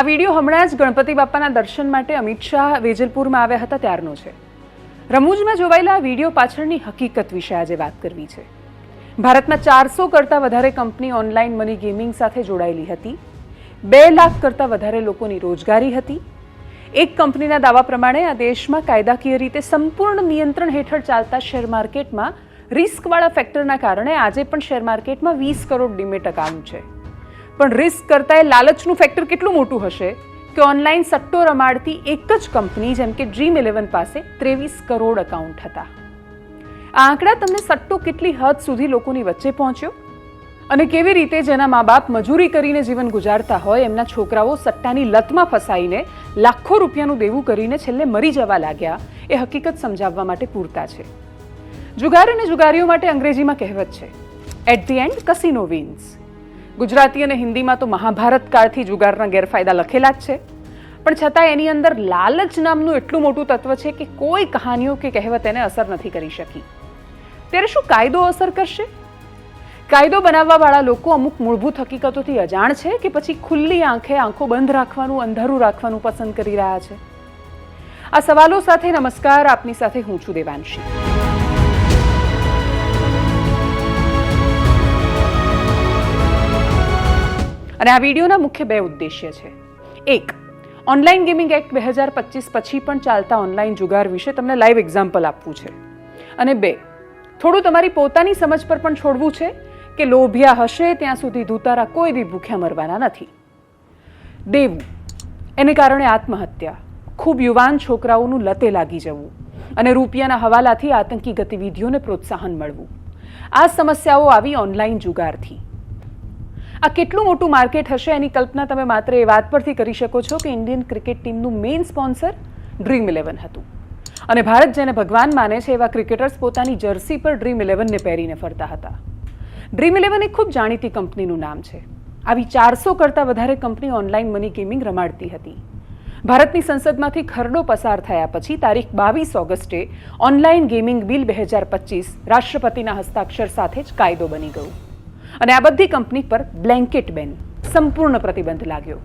આ વીડિયો હમણાં જ ગણપતિ બાપાના દર્શન માટે અમિત શાહ વેજલપુરમાં આવ્યા હતા, ત્યારનો છે. રમૂજમાં જોવાયેલા આ વીડિયો પાછળની હકીકત વિશે આજે વાત કરવી છે. ભારતમાં ચારસો કરતાં વધારે કંપની ઓનલાઈન મની ગેમિંગ સાથે જોડાયેલી હતી. બે લાખ કરતાં વધારે લોકોની રોજગારી હતી. એક કંપનીના દાવા પ્રમાણે આ દેશમાં કાયદાકીય રીતે સંપૂર્ણ નિયંત્રણ હેઠળ ચાલતા શેર માર્કેટમાં રિસ્કવાળા ફેક્ટરના કારણે આજે પણ શેર માર્કેટમાં વીસ કરોડ ડિમેટ અકાઉન્ટ છે. પણ રિસ્ક કરતાં એ લાલચનું ફેક્ટર કેટલું મોટું હશે? કે ઓનલાઈન સટ્ટો રમાડતી એક જ કંપની જેમ કે ડ્રીમ ઇલેવન પાસે ત્રેવીસ કરોડ અકાઉન્ટ હતા. આ આંકડા તમને સટ્ટો કેટલી હદ સુધી લોકોની વચ્ચે પહોંચ્યો? અને કેવી રીતે જેના મા બાપ મજૂરી કરીને જીવન ગુજારતા હોય, એમના છોકરાઓ સટ્ટાની લતમાં ફસાઈને લાખો રૂપિયાનું દેવું કરીને છેલ્લે મરી જવા લાગ્યા, એ હકીકત સમજાવવા માટે પૂરતા છે. જુગાર અને જુગારીઓ માટે અંગ્રેજીમાં કહેવત છે at the end casino wins Gujarati અને હિન્દીમાં તો મહાભારત કાળથી જુગારના ગેરફાયદા લખેલા જ છે. પણ છતાં એની અંદર લાલચ નામનું એટલું મોટું તત્વ છે કે કોઈ કહાનીઓ કે કહેવત એને અસર નથી કરી શકી. ત્યારે શું કાયદો અસર કરશે? કાયદો બનાવવાવાળા લોકો અમુક મૂળભૂત હકીકતોથી અજાણ છે કે પછી ખુલ્લી આંખે આંખો બંધ રાખવાનું, અંધારું રાખવાનું પસંદ કરી રહ્યા છે? આ સવાલો સાથે નમસ્કાર, આપની સાથે હું છું દેવાંશી. અને આ વિડીયોના મુખ્ય બે ઉદ્દેશ્ય છે. એક, ઓનલાઈન ગેમિંગ એક્ટ બે હજાર પચીસ પછી પણ ચાલતા ઓનલાઈન જુગાર વિશે તમને લાઈવ એક્ઝામ્પલ આપવું છે. અને બે, થોડું તમારી પોતાની સમજ પર પણ છોડવું છે કે લોભિયા હશે ત્યાં સુધી ધૂતારા કોઈ બી ભૂખ્યા મરવાના નથી. દેવું, એને કારણે આત્મહત્યા, ખૂબ યુવાન છોકરાઓનું લતે લાગી જવું અને રૂપિયાના હવાલાથી આતંકી ગતિવિધિઓને પ્રોત્સાહન મળવું. આ સમસ્યાઓ આવી ઓનલાઈન જુગારથી. આ કેટલું મોટું માર્કેટ હશે એની કલ્પના તમે માત્ર એ વાત પરથી કરી શકો છો કે ઇન્ડિયન ક્રિકેટ ટીમનું મેઇન સ્પોન્સર ડ્રીમ ઇલેવન હતું. અને ભારત જેને ભગવાન માને છે એવા ક્રિકેટર્સ પોતાની જર્સી પર ડ્રીમ ઇલેવનને પહેરીને ફરતા હતા. ડ્રીમ ઇલેવન એક ખૂબ જાણીતી કંપનીનું નામ છે. આવી ચારસો કરતાં વધારે કંપની ઓનલાઈન મની ગેમિંગ રમાડતી હતી. ભારતની સંસદમાંથી ખરડો પસાર થયા પછી તારીખ બાવીસ ઓગસ્ટે ઓનલાઈન ગેમિંગ બિલ બે હજાર પચીસ રાષ્ટ્રપતિના હસ્તાક્ષર સાથે જ કાયદો બની ગયું. અને આ બધી કંપની પર બ્લેન્કેટ બેન, સંપૂર્ણ પ્રતિબંધ લાગ્યો.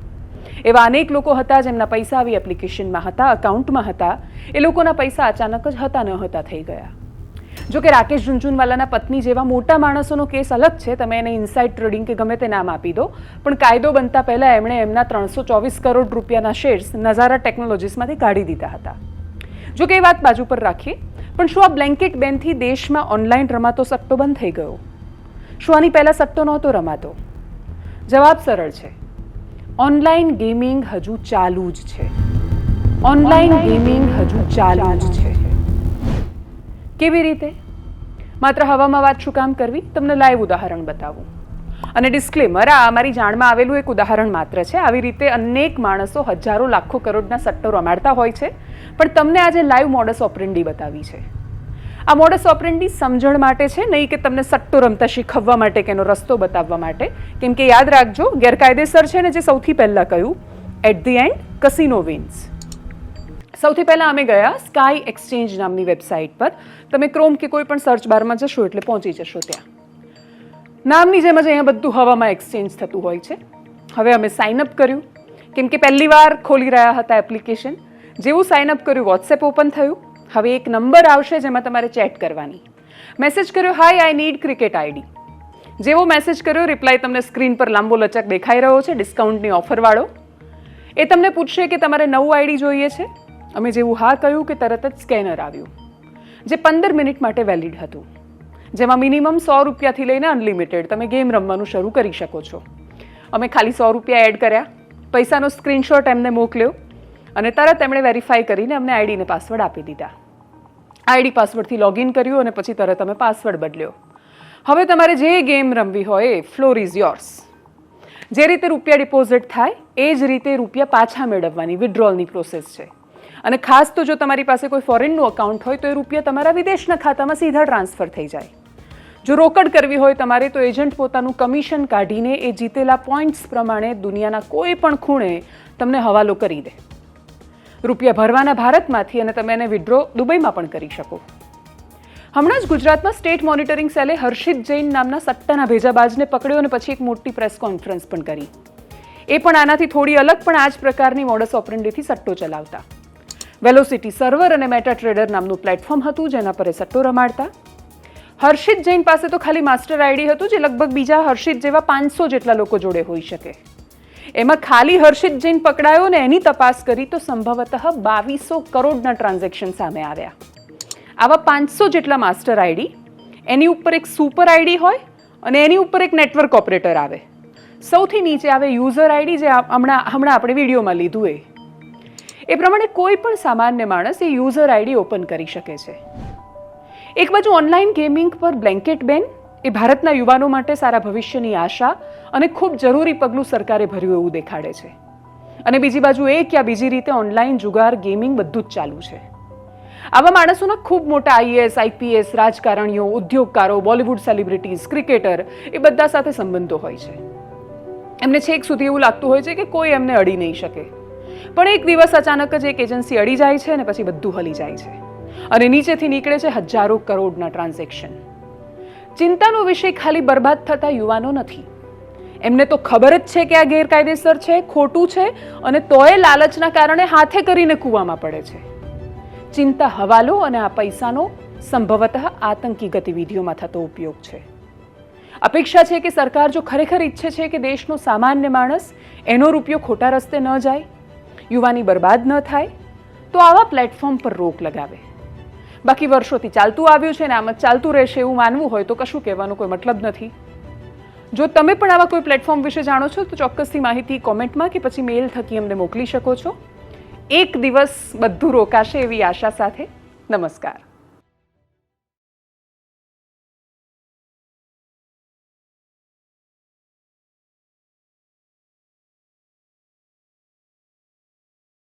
એવા અનેક લોકો હતા જેમના પૈસા આવી એપ્લિકેશનમાં હતા, અકાઉન્ટમાં હતા. એ લોકોના પૈસા અચાનક જ હતા ન હતા થઈ ગયા. જો કે રાકેશ ઝુંઝુનવાલાના પત્ની જેવા મોટા માણસોનો કેસ અલગ છે, તમે એને ઇનસાઇડ ટ્રેડિંગ કે ગમે તે નામ આપી દો. પણ કાયદો બનતા પહેલાં એમણે એમના ત્રણસો ચોવીસ કરોડ રૂપિયાના શેર્સ નઝારા ટેકનોલોજીસમાંથી કાઢી દીધા હતા. જો કે એ વાત બાજુ પર રાખીએ, પણ શું આ બ્લેન્કેટ બેનથી દેશમાં ઓનલાઈન રમાતો સટ્ટો બંધ થઈ ગયો? શું આની પહેલાં સટ્ટો નહોતો રમાતો. જવાબ સરળ છે. ઓનલાઈન ગેમિંગ હજુ ચાલુ જ છે. ઓનલાઈન ગેમિંગ હજુ ચાલુ જ છે. કેવી રીતે? માત્ર હવામાં વાત શું કામ કરવી? તમને લાઈવ ઉદાહરણ બતાવું. અને ડિસ્ક્લેમર આ અમારી જાણમાં આવેલું એક ઉદાહરણ માત્ર છે. આવી રીતે અનેક માણસો હજારો લાખો કરોડના સટ્ટો રમાડતા હોય છે. પણ તમને આજે લાઈવ મોડસ ઓપરેન્ડી બતાવી છે. આ મોડસ ઓપરેન્ડની સમજણ માટે છે, નહીં કે તમને સટ્ટો રમતા શીખવવા માટે કે એનો રસ્તો બતાવવા માટે. કેમ કે યાદ રાખજો, ગેરકાયદેસર છે ને જે સૌથી પહેલાં કહ્યું at the end casino wins સૌથી પહેલાં અમે ગયા સ્કાય એક્સચેન્જ નામની વેબસાઇટ પર. તમે ક્રોમ કે કોઈ પણ સર્ચ બારમાં જશો એટલે પહોંચી જશો ત્યાં. નામની જેમ જ અહીંયા બધું હવામાં એક્સચેન્જ થતું હોય છે. હવે અમે સાઇનઅપ કર્યું. કેમ કે પહેલી વાર ખોલી રહ્યા હતા એપ્લિકેશન જેવું સાઇનઅપ કર્યું વોટ્સએપ ઓપન થયું. હવે એક નંબર આવશે જેમાં તમારે ચેટ કરવાની. મેસેજ કર્યો hi I need cricket ID જેવો મેસેજ કર્યો રિપ્લાય તમને સ્ક્રીન પર લાંબો લચક દેખાઈ રહ્યો છે ડિસ્કાઉન્ટની ઓફરવાળો એ તમને પૂછશે કે તમારે નવું આઈડી જોઈએ છે? અમે જેવું હા કહ્યું કે તરત જ સ્કેનર આવ્યું, જે પંદર મિનિટ માટે વેલિડ હતું. જેમાં મિનિમમ સો રૂપિયાથી લઈને અનલિમિટેડ તમે ગેમ રમવાનું શરૂ કરી શકો છો. અમે ખાલી સો રૂપિયા એડ કર્યા, પૈસાનો સ્ક્રીનશોટ એમને મોકલ્યો અને તરત એમણે વેરીફાઈ કરીને અમને આઈડીને પાસવર્ડ આપી દીધા. આઈડી પાસવર્ડથી લોગિન કર્યું અને પછી તરત તમે પાસવર્ડ બદલ્યો. હવે તમારે જે ગેમ રમવી હોય એ ફ્લોર ઇઝ યોર્સ જે રીતે રૂપિયા ડિપોઝિટ થાય, એ જ રીતે રૂપિયા પાછા મેળવવાની વિડ્રોલની પ્રોસેસ છે. અને ખાસ તો જો તમારી પાસે કોઈ ફોરેનનું અકાઉન્ટ હોય, તો એ રૂપિયા તમારા વિદેશના ખાતામાં સીધા ટ્રાન્સફર થઈ જાય. જો રોકડ કરવી હોય તમારે, તો એજન્ટ પોતાનું કમિશન કાઢીને એ જીતેલા પોઈન્ટ્સ પ્રમાણે દુનિયાના કોઈ પણ ખૂણે તમને હવાલો કરી દે. રૂપિયા ભરવાના ભારતમાંથી અને તમે એને વિડ્રો દુબઈમાં પણ કરી શકો. હમણાં જ ગુજરાતમાં સ્ટેટ મોનિટરિંગ સેલે હર્ષિત જૈન નામના સટ્ટાના ભેજાબાજને પકડ્યો અને પછી એક મોટી પ્રેસ કોન્ફરન્સ પણ કરી. એ પણ આનાથી થોડી અલગ, પણ આ જ પ્રકારની મોડસ ઓપરેન્ડીથી સટ્ટો ચલાવતા. વેલોસિટી સર્વર અને મેટા ટ્રેડર નામનું પ્લેટફોર્મ હતું, જેના પર એ સટ્ટો રમાડતા. હર્ષિત જૈન પાસે તો ખાલી માસ્ટર આઈડી હતું, જે લગભગ બીજા હર્ષિત જેવા પાંચસો જેટલા લોકો જોડે હોઈ શકે. એમાં ખાલી હર્ષિત જૈન પકડાયો ને એની તપાસ કરી તો સંભવતઃ બાવીસો કરોડના ટ્રાન્ઝેક્શન સામે આવ્યા. આવા પાંચસો જેટલા માસ્ટર આઈડી, એની ઉપર એક સુપર આઈડી હોય અને એની ઉપર એક નેટવર્ક ઓપરેટર આવે. સૌથી નીચે આવે યુઝર આઈડી જે હમણાં હમણાં આપણે વિડીયોમાં લીધું એ. એ પ્રમાણે કોઈ પણ સામાન્ય માણસ એ યુઝર આઈડી ઓપન કરી શકે છે. એક બાજુ ઓનલાઈન ગેમિંગ પર બ્લેન્કેટ બેન એ ભારતના યુવાનો માટે સારા ભવિષ્યની આશા અને ખૂબ જરૂરી પગલું સરકારે ભર્યું એવું દેખાડે છે. અને બીજી બાજુ એ કે આ બીજી રીતે ઓનલાઈન જુગાર, ગેમિંગ બધું જ ચાલુ છે. આવા માણસોના ખૂબ મોટા આઈએએસ, આઈપીએસ, રાજકારણીઓ, ઉદ્યોગકારો, બોલિવૂડ સેલિબ્રિટીઝ, ક્રિકેટર એ બધા સાથે સંબંધો હોય છે. એમને છેક સુધી એવું લાગતું હોય છે કે કોઈ એમને અડી નહીં શકે. પણ એક દિવસ અચાનક જ એક એજન્સી અડી જાય છે અને પછી બધું હલી જાય છે. અને નીચેથી નીકળે છે હજારો કરોડના ટ્રાન્ઝેક્શન. ચિંતાનો વિષય ખાલી બરબાદ થતા યુવાનો નથી. એમને તો ખબર જ છે કે આ ગેરકાયદેસર છે, ખોટું છે અને તોય લાલચના કારણે હાથે કરીને કૂવામાં પડે છે. ચિંતા હવાલો અને આ પૈસાનો સંભવતઃ આતંકી ગતિવિધિઓમાં થતો ઉપયોગ છે. અપેક્ષા છે કે સરકાર જો ખરેખર ઈચ્છે છે કે દેશનો સામાન્ય માણસ એનો રૂપિયો ખોટા રસ્તે ન જાય, યુવાની બરબાદ ન થાય, તો આવા પ્લેટફોર્મ પર રોક લગાવે. બાકી વર્ષોથી ચાલતું આવ્યું છે ને આમ જ ચાલતું રહેશે એવું માનવું હોય તો કશું કહેવાનો કોઈ મતલબ નથી. જો તમે પણ આવા કોઈ પ્લેટફોર્મ વિશે જાણો છો, તો ચોક્કસથી માહિતી કોમેન્ટમાં કે પછી મેઇલ થકી અમને મોકલી શકો છો. એક દિવસ બધું રોકાશે એવી આશા સાથે. નમસ્કાર.